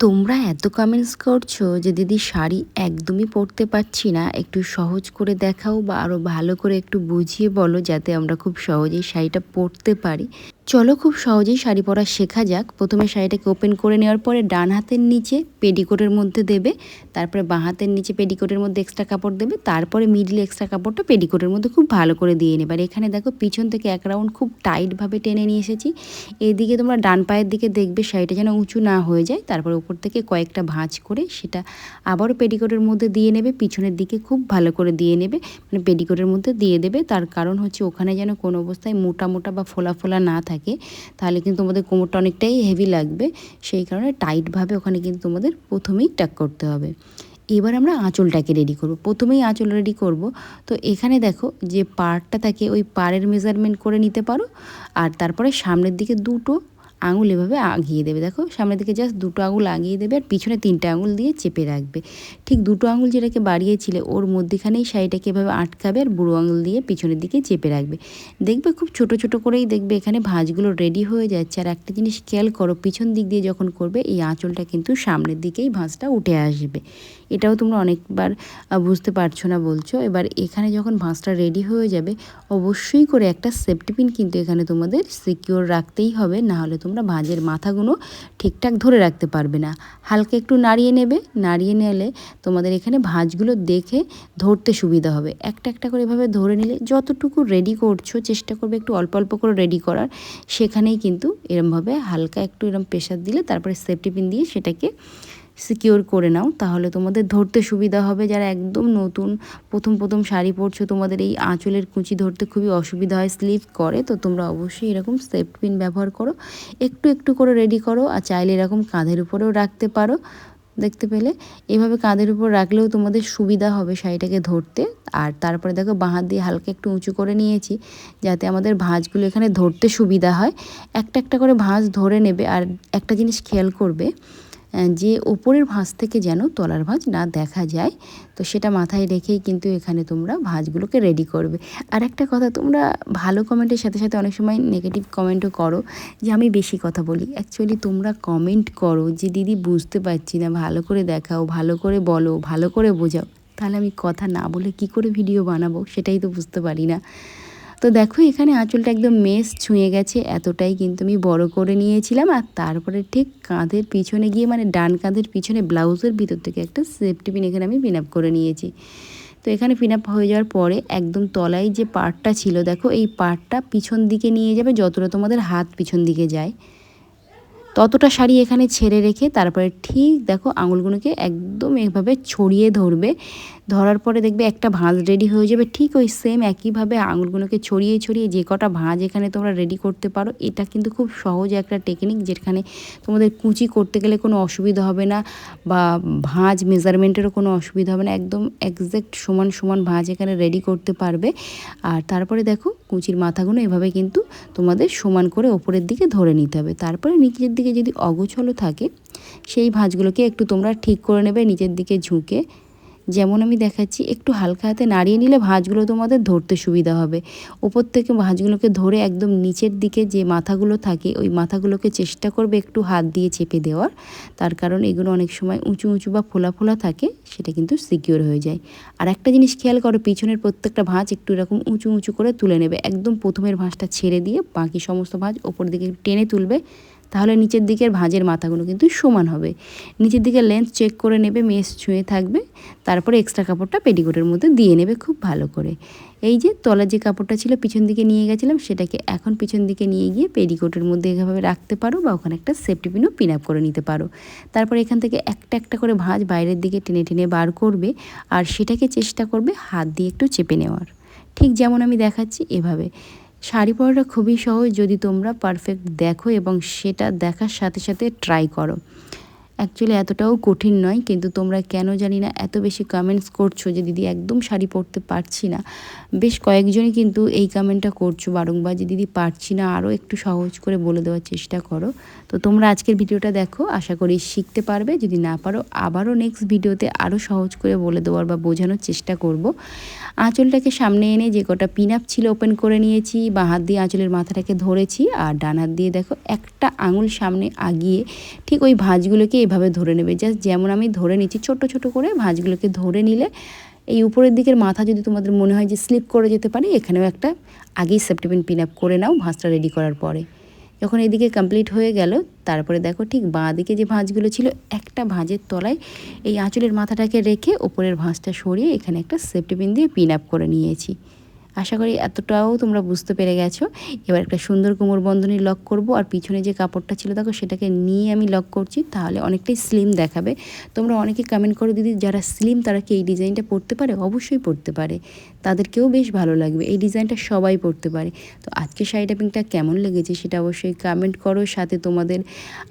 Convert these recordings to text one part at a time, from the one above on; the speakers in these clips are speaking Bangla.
তোমরা এত কমেন্টস করছ যে দিদি শাড়ি একদমই পরতে পারছি না। একটু সহজ করে দেখাও বা আরও ভালো করে একটু বুঝিয়ে বলো যাতে আমরা খুব সহজেই শাড়িটা পরতে পারি। চলো খুব সহজেই শাড়ি পরা শেখা যাক। প্রথমে শাড়িটাকে ওপেন করে নেওয়ার পরে ডান হাতের নিচে পেডিকোটের মধ্যে দেবে, তারপরে বাঁ হাতের নিচে পেডিকোটের মধ্যে এক্সট্রা কাপড় দেবে, তারপরে মিডলে এক্সট্রা কাপড়টা পেডিকোটের মধ্যে খুব ভালো করে দিয়ে নেবে। আর এখানে দেখো পিছন থেকে এক রাউন্ড খুব টাইটভাবে টেনে নিয়ে এসেছি। এদিকে তোমরা ডান পায়ের দিকে দেখবে শাড়িটা যেন উঁচু না হয়ে যায়, তারপরে উপর থেকে কয়েকটা ভাঁজ করে সেটা আবারও পেডিকোটের মধ্যে দিয়ে নেবে, পিছনের দিকে খুব ভালো করে দিয়ে নেবে মানে পেডিকোটের মধ্যে দিয়ে দেবে। তার কারণ হচ্ছে ওখানে যেন কোনো অবস্থায় মোটা মোটা বা ফোলা ফোলা না থাকে। থাকে, তাহলে কিন্তু তোমাদের কোমরটা অনেকটাই হেভি লাগবে। সেই কারণে টাইটভাবে ওখানে কিন্তু তোমাদের প্রথমেই টাক করতে হবে। এবার আমরা আঁচলটাকে রেডি করব। প্রথমেই আঁচল রেডি করব। তো এখানে দেখো যে পারটা থাকে ওই পাড়ের মেজারমেন্ট করে নিতে পারো, আর তারপরে সামনের দিকে দুটো আঙুল এভাবে আগিয়ে দেবে। দেখো সামনের দিকে জাস্ট দুটো আঙুল আগিয়ে দেবে আর পিছনে তিনটে আঙুল দিয়ে চেপে রাখবে। ঠিক দুটো আঙুল যেটাকে বাড়িয়েছিলে, ওর মধ্যেখানেই শাড়িটাকে এভাবে আটকাবে আর বুড়ো আঙুল দিয়ে পিছনের দিকে চেপে রাখবে। দেখবে খুব ছোট ছোট করেই দেখবে এখানে ভাঁজগুলো রেডি হয়ে যাচ্ছে। আর একটা জিনিস খেয়াল করো, পিছন দিক দিয়ে যখন করবে, এই আঁচলটা কিন্তু সামনের দিকেই ভাঁজটা উঠে আসবে। এটাও তোমরা অনেকবার বুঝতে পারছ না, বলছো। এবার এখানে যখন ভাঁজটা রেডি হয়ে যাবে, অবশ্যই করে একটা সেফটি পিন কিন্তু এখানে তোমাদের সিকিওর রাখতেই হবে, না হলে তোমরা ভাঁজের মাথাগুলো ঠিকঠাক ধরে রাখতে পারবে না। হালকা একটু নাড়িয়ে নেবে, নাড়িয়ে নিলে তোমাদের এখানে ভাঁজগুলো দেখে ধরতে সুবিধা হবে। একটা একটা করে এভাবে ধরে নিলে যতটুকু রেডি করছ, চেষ্টা করবে একটু অল্প অল্প করে রেডি করার, সেখানেই কিন্তু এরমভাবে হালকা একটু এরম প্রেশার দিলে তারপরে সেফটি পিন দিয়ে সেটাকে সিকিওর করে নাও, তাহলে তোমাদের ধরতে সুবিধা হবে। যারা একদম নতুন, প্রথম প্রথম শাড়ি পরছো, তোমাদের এই আঁচলের কুচি ধরতে খুবই অসুবিধা হয় স্লিপ করে, তো তোমরা অবশ্যই এরকম সেফট পিন ব্যবহার করো। একটু একটু করে রেডি করো, আর চাইলে এরকম কাঁধের উপরেও রাখতে পারো। দেখতে পেলে? এভাবে কাঁধের উপর রাখলেও তোমাদের সুবিধা হবে শাড়িটাকে ধরতে। আর তারপরে দেখো, বাঁ দিয়ে হালকা একটু উঁচু করে নিয়েছি, যাতে আমাদের ভাঁজগুলো এখানে ধরতে সুবিধা হয়। একটা একটা করে ভাঁজ ধরে নেবে, আর একটা জিনিস খেয়াল করবে যে ওপরের ভাঁজ থেকে যেন তলার ভাঁজ না দেখা যায়, তো সেটা মাথায় রেখেই কিন্তু এখানে তোমরা ভাঁজগুলোকে রেডি করবে। আর একটা কথা, তোমরা ভালো কমেন্টের সাথে সাথে অনেক সময় নেগেটিভ কমেন্টও করো, যে আমি বেশি কথা বলি। অ্যাকচুয়ালি তোমরা কমেন্ট করো যে, দিদি বুঝতে পারছি না, ভালো করে দেখাও, ভালো করে বলো, ভালো করে বোঝাও। তাহলে আমি কথা না বলে কি করে ভিডিও বানাবো, সেটাই তো বুঝতে পারি না। তো দেখো, এখানে আঁচলটা একদম মেস ছুঁয়ে গেছে, এতটাই কিন্তু আমি বড় করে নিয়েছিলাম। আর তারপরে ঠিক কাঁধের পিছনে গিয়ে মানে ডান কাঁধের পিছনে ব্লাউজের ভিতর থেকে একটা সেফটি পিন এখানে আমি পিন আপ করে নিয়েছি। তো এখানে পিন আপ হয়ে যাওয়ার পরে একদম তলায় যে পার্টটা ছিল, দেখো, এই পার্টটা পিছন দিকে নিয়ে যাবে, যতটা তোমাদের হাত পিছন দিকে যায়। ততটা শাড়ি এখানে ছেড়ে রেখে তারপরে ঠিক দেখো আঙুলগুলোকে একদম এভাবে ছড়িয়ে ধরবে। ধরার পরে দেখবে একটা ভাঁজ রেডি হয়ে যাবে। ঠিক ওই সেম একইভাবে আঙুলগুলোকে ছড়িয়ে ছড়িয়ে যে কটা ভাঁজ এখানে তোমরা রেডি করতে পারো, এটা কিন্তু খুব সহজ একটা টেকনিক যেখানে তোমাদের কুচি করতে গেলে কোনো অসুবিধা হবে না বা ভাঁজ মেজারমেন্টেরও কোনো অসুবিধা হবে না। একদম একজ্যাক্ট সমান সমান ভাঁজ এখানে রেডি করতে পারবে। আর তারপরে দেখো কুচির মাথাগুলো এভাবে কিন্তু তোমাদের সমান করে ওপরের দিকে ধরে নিতে হবে। তারপরে নিচের দিকে যদি অগোছলো থাকে, সেই ভাঁজগুলোকে একটু তোমরা ঠিক করে নেবে নিচের দিকে ঝুঁকে। যেমন আমি দেখাচ্ছি, একটু হালকা হাতে নাড়িয়ে নিলে ভাঁজগুলো তোমাদের ধরতে সুবিধা হবে। ওপর থেকে ভাঁজগুলোকে ধরে একদম নিচের দিকে যে মাথাগুলো থাকে, ওই মাথাগুলোকে চেষ্টা করবে একটু হাত দিয়ে চেপে দেওয়ার। তার কারণ এগুলো অনেক সময় উঁচু উঁচু বা ফোলা ফোলা থাকে, সেটা কিন্তু সিকিওর হয়ে যায়। আর একটা জিনিস খেয়াল করো, পিছনের প্রত্যেকটা ভাঁজ একটু এরকম উঁচু উঁচু করে তুলে নেবে। একদম প্রথমের ভাঁজটা ছেড়ে দিয়ে বাকি সমস্ত ভাঁজ ওপর দিকে টেনে তুলবে। তাহলে নিচের দিকের ভাঁজের মাথাগুলো কিন্তু সমান হবে। নিচের দিকে লেন্থ চেক করে নেবে, মেস ছুঁয়ে থাকবে, তারপরে এক্সট্রা কাপড়টা পেটিকোটের মধ্যে দিয়ে নেবে খুব ভালো করে। এই যে তলার যে কাপড়টা ছিল পিছন দিকে নিয়ে গেছিলাম, সেটাকে এখন পিছন দিকে নিয়ে গিয়ে পেডিকোটের মধ্যে এভাবে রাখতে পারো বা ওখানে একটা সেফটি পিনও পিন আপ করে নিতে পারো। তারপর এখান থেকে একটা একটা করে ভাঁজ বাইরের দিকে টেনে টেনে বার করবে আর সেটাকে চেষ্টা করবে হাত দিয়ে একটু চেপে নেওয়ার। ঠিক যেমন আমি দেখাচ্ছি এভাবে। শাড়ি পরাটা খুবই সহজ যদি তোমরা পারফেক্ট দেখো এবং সেটা দেখার সাথে সাথে ট্রাই করো। অ্যাকচুয়ালি এতটাও কঠিন নয়, কিন্তু তোমরা কেন জানি না এত বেশি কমেন্টস করছ যে দিদি একদম শাড়ি পরতে পারছি না। বেশ কয়েকজনই কিন্তু এই কমেন্টটা করছ বারংবার যে, দিদি, পারছি না। আরও একটু সহজ করে বলে দেওয়ার চেষ্টা করো। তো তোমরা আজকের ভিডিওটা দেখো, আশা করি শিখতে পারবে। যদি না পারো, আবারও নেক্সট ভিডিওতে আরও সহজ করে বলে দেওয়ার বা বোঝানোর চেষ্টা করব। আঁচলটাকে সামনে এনে যে কটা পিন আপ ছিল ওপেন করে নিয়েছি, বা হাত দিয়ে আঁচলের মাথাটাকে ধরেছি, আর ডান হাত দিয়ে দেখো একটা আঙুল সামনে আগিয়ে ঠিক ওই ভাঁজগুলোকে এভাবে ধরে নেবে। জাস্ট যেমন আমি ধরে নিচ্ছি ছোট ছোট করে ভাঁজগুলোকে ধরে নিলে এই উপরের দিকের মাথা যদি তোমাদের মনে হয় যে স্লিপ করে যেতে পারে, এখানেও একটা আগেই সেপ্টিপিন পিন আপ করে নাও, ভাঁজটা রেডি করার পরে। যখন এদিকে কমপ্লিট হয়ে গেল, তারপরে দেখো ঠিক বাঁ দিকে যে ভাঁজগুলো ছিল, একটা ভাঁজের তলায় এই আঁচলের মাথাটাকে রেখে ওপরের ভাঁজটা সরিয়ে এখানে একটা সেফটি পিন দিয়ে পিন আপ করে নিয়েছি। আশা করি এতটাও তোমরা বুঝতে পেরে গেছো। এবার একটা সুন্দর কোমর বন্ধনী লক করব আর পিছনে যে কাপড়টা ছিল দেখো সেটাকে নিয়ে আমি লক করছি, তাহলে অনেকটাই স্লিম দেখাবে। তোমরা অনেকে কমেন্ট করো, দিদি, যারা স্লিম তারা কি এই ডিজাইনটা পরতে পারে? অবশ্যই পরতে পারে। তাদেরকেও বেশ ভালো লাগবে, এই ডিজাইনটা সবাই পরতে পারে। তো আজকে শাড়ি ট্যাপিংটা কেমন লেগেছে সেটা অবশ্যই কমেন্ট করো, সাথে তোমাদের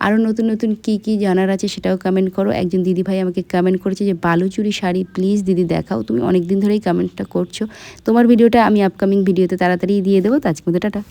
আরও নতুন নতুন কি কি জানার আছে সেটাও কমেন্ট করো। একজন দিদি ভাই আমাকে কমেন্ট করেছে যে, বালুচুরি শাড়ি প্লিজ দিদি দেখাও, তুমি অনেক দিন ধরেই কমেন্টটা করছ। তোমার ভিডিওটা আমি আপকামিং ভিডিওতে তাড়াতাড়ি দিয়ে দেবো তো আজকে মতো টাটা।